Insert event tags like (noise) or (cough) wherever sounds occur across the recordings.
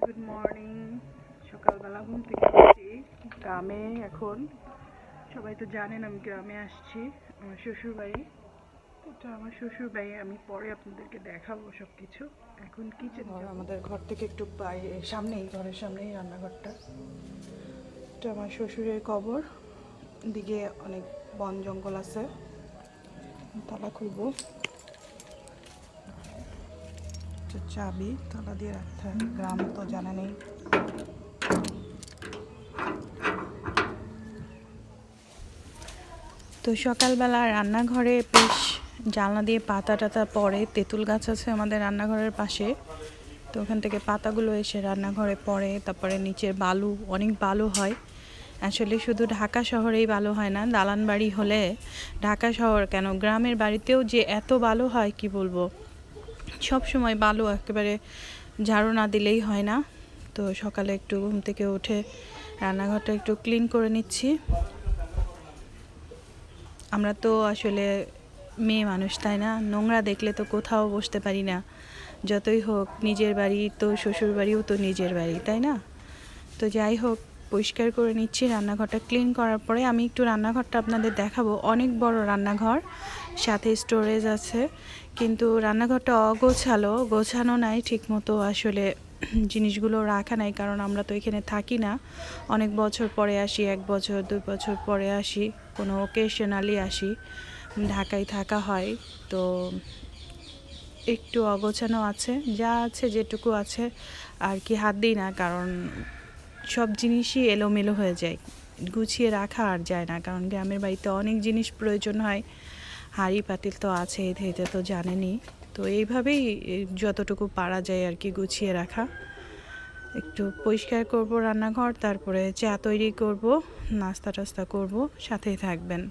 Good morning সকালবেলা ঘুম থেকে উঠছি গ্রামে এখন। সবাই তো জানেন আমি গ্রামে আসছি আমার শ্বশুর বাড়ি এটা আমার শ্বশুর বাড়ি আমি পরে আপনাদেরকে দেখাবো সব কিছু এখন কিচেন আমাদের ঘর থেকে একটু বাইরে সামনেই ঘরের সামনেই রান্নাঘরটা। এটা আমার শ্বশুরের কবর। দিকে অনেক বন জঙ্গল আছে। তালা খুলবো। চাবি, তালা দিয়ে রাখতে গ্রাম তো জানা নেই। তো সকালবেলা রান্নাঘরে বেশ জানলা দিয়ে পাতা টাতা পড়ে। তেঁতুল গাছ আছে আমাদের রান্নাঘরের পাশে। তো ওখান থেকে পাতাগুলো এসে রান্নাঘরে পড়ে। তারপরে নিচের বালু, অনেক বালু হয়। আসলে শুধু ঢাকা শহরেই ভালো হয় না দালান বাড়ি হলে ঢাকা শহর কেন? গ্রামের বাড়িতেও যে এত ভালো হয় কি বলব? সব সময় বালু একেবারে ঝাড়ু না দিলেই হয় না। তো সকালে একটু ঘুম থেকে উঠে রান্নাঘরটা একটু ক্লিন করে নিচ্ছি। আমরা তো আসলে মেয়ে মানুষ, তাই না? নোংরা দেখলে তো কোথাও বসতে পারি না। যতই হোক, নিজের বাড়ি তো শ্বশুর বাড়িও তো নিজের বাড়ি, তাই না? তো যাই হোক পরিষ্কার করে নিচ্ছি রান্নাঘরটা ক্লিন করার পরে আমি একটু রান্নাঘরটা আপনাদের দেখাবো। অনেক বড় রান্নাঘর, সাথে স্টোরেজ আছে, কিন্তু রান্নাঘরটা অগোছালো, গোছানো নাই ঠিকমতো আসলে জিনিসগুলো রাখা নাই, কারণ আমরা তো এখানে থাকি না। অনেক বছর পরে আসি, এক বছর, দুই বছর পরে আসি, কোনো ওকেশনালি আসি, ঢাকায় থাকা হয়, তো একটু অগোছানো আছে, যা আছে যেটুকু আছে, আর কি হাত দিই না, কারণ সব জিনিসই এলোমেলো হয়ে যায়। গুছিয়ে রাখা আর যায় না, কারণ গ্রামের বাড়িতে অনেক জিনিস প্রয়োজন হয়। হাঁড়ি পাতিল তো আছে, এতে তো জানেনি তো এইভাবেই যতটুকু পারা যায় আর কি গুছিয়ে রাখা। একটু পরিষ্কার করব রান্নাঘর, তারপরে চা তৈরি করব নাস্তা টাস্তা করব, সাথেই থাকবেন।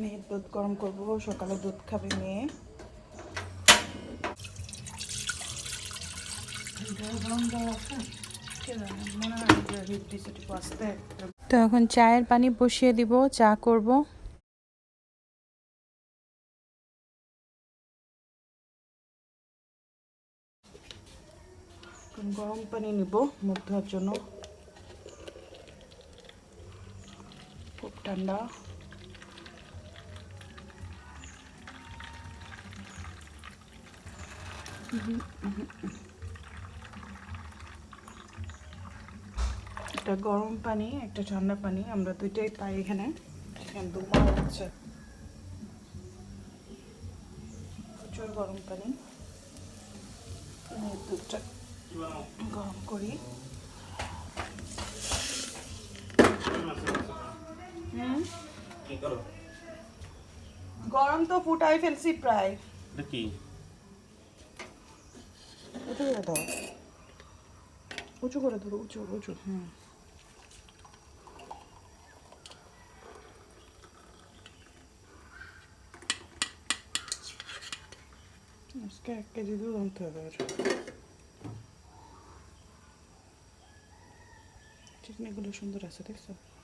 মেয়ের দুধ গরম করব, সকালে দুধ খাবে মেয়ে। তো এখন চায়ের পানি বসিয়ে দিব, চা করব। গরম পানি নিব, মুখ ধোয়ার জন্য। খুব ঠান্ডা। (laughs) একটা গরম পানি একটা ঠান্ডা পানি আমরা দুইটাই পাই এখানে। এখানে দুবার হচ্ছে। প্রচুর গরম পানি। দুধটা গরম করি। গরম তো ফুটাই ফেলছি প্রায়। এটা কি উঁচু করে দাও উঁচু করে ধরো উঁচু উঁচু হুম আজকে আজকে এক কেজি দুধ আনতে হবে আর চিকনিগুলো সুন্দর আছে দেখছ Okay.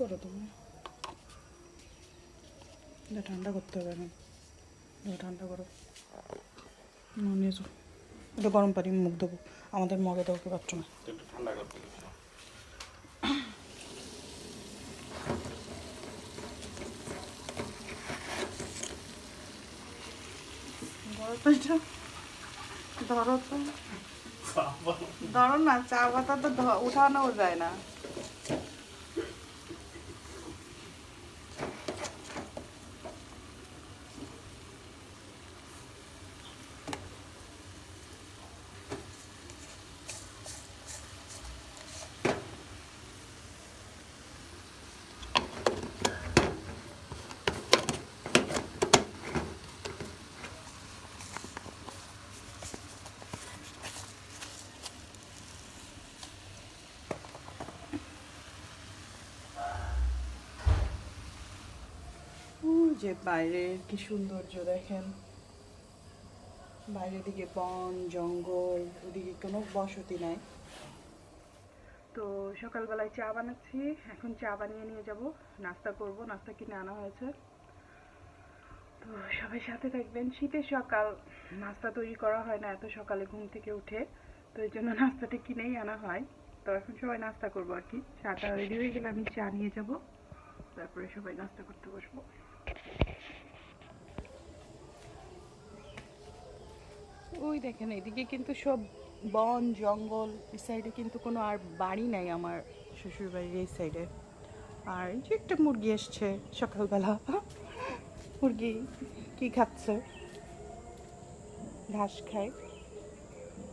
করো তুমি? এটা ঠান্ডা করতে হবে না এটা ঠান্ডা করো। না নিয়ে যাও। এটা গরম পানি মুখ দেবো আমাদের মগে দেবো পারছ না। ঠান্ডা করতে। ধরো তো। ধরো না চা পাতা তো উঠানো যায় না ওই যে বাইরের কি সৌন্দর্য দেখেন? বাইরের দিকে বন, জঙ্গল, ওদিকে কোনো বসতি নাই। তো সকালবেলায় চা বানাচ্ছি, এখন চা বানিয়ে নিয়ে যাব, নাস্তা করব, নাস্তা কিনে আনা হয়েছে। তো সবাই সাথে থাকবেন। শীতের সকাল, নাস্তা তৈরি করা হয় না, এত সকালে ঘুম থেকে উঠে, তো এই জন্য নাস্তাটা কিনেই আনা হয়। তো এখন সবাই নাস্তা করব আর কি। চাটা রেডি হয়ে গেলে আমি চা নিয়ে যাব, তারপরে সবাই নাস্তা করতে বসবো। ওই দেখেন, এদিকে কিন্তু সব বন, জঙ্গল, এই সাইডে কিন্তু কোনো আর বাড়ি নাই আমার শ্বশুর বাড়ির এই সাইডে আর যে একটা মুরগি এসছে সকালবেলা। মুরগি কি খাচ্ছে? ঘাস খায়।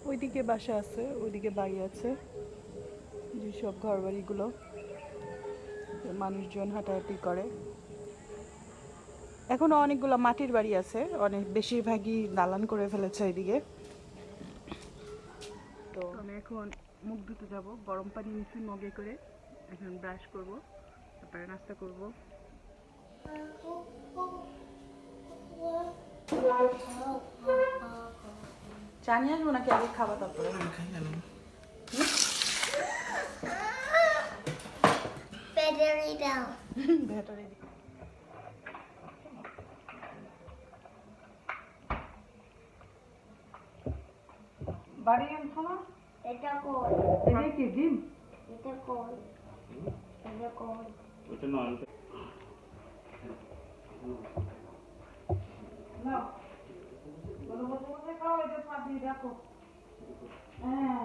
ওইদিকে বাসা আছে, ওইদিকে বাড়ি আছে। যেসব ঘর বাড়িগুলো মানুষজন হাঁটাহাঁটি করে। এখনও অনেকগুলো মাটির বাড়ি আছে অনেক বেশিরভাগই দালান করে ফেলেছে এদিকে। তো আমি এখন মুখ ধুতে যাব গরম পানি নিচ্ছি মগে করে এখন ব্রাশ করব তারপরে নাস্তা করব। চা নিয়ে আসব নাকি আগে খাওয়া তারপরে? Battery down. (laughs) ব্যাটারি দিই বাড়ি আনছো না? এটা কই? এটা কি ডিম? এটা কই? এটা কই? ওটা নয় নাও। বলো বলো বলো খাও এটা পা দিয়ে রাখো হ্যাঁ।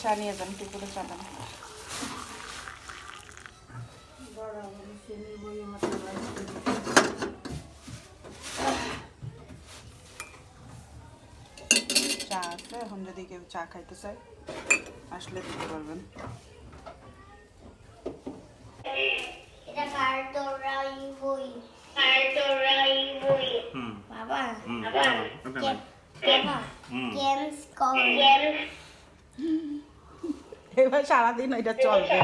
চা নিয়ে যান কি করে চা দেন। চা আছে এখন যদি কেউ চা খাইতে চায় আসলে দিতে পারবেন। বাবা বাবা। গেমস কল গেমস এবার সারাদিন ওইটা চলবে।